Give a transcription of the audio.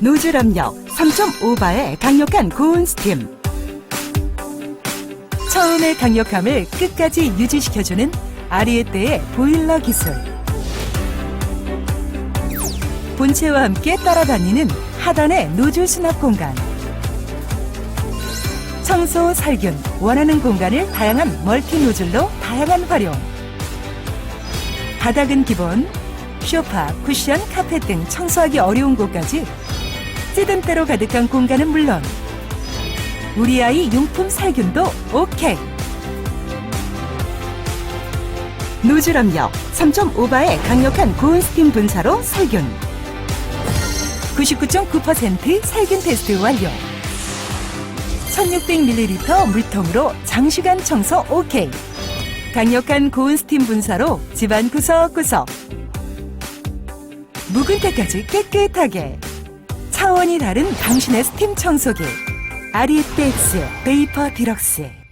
노즐 압력 3.5바의 강력한 고온 스팀. 처음의 강력함을 끝까지 유지시켜주는 아리에떼의 보일러 기술. 본체와 함께 따라다니는 하단의 노즐 수납 공간. 청소, 살균, 원하는 공간을 다양한 멀티 노즐로 다양한 활용. 바닥은 기본, 쇼파, 쿠션, 카펫 등 청소하기 어려운 곳까지 찌든때로 가득한 공간은 물론 우리 아이 용품 살균도 오케이. 노즐 압력 3.5바의 강력한 고온 스팀 분사로 살균. 99.9% 살균 테스트 완료. 1600ml 물통으로 장시간 청소 오케이. 강력한 고온 스팀 분사로 집안 구석구석. 묵은 때까지 깨끗하게. 차원이 다른 당신의 스팀 청소기. 아리에텍스 베이퍼 디럭스.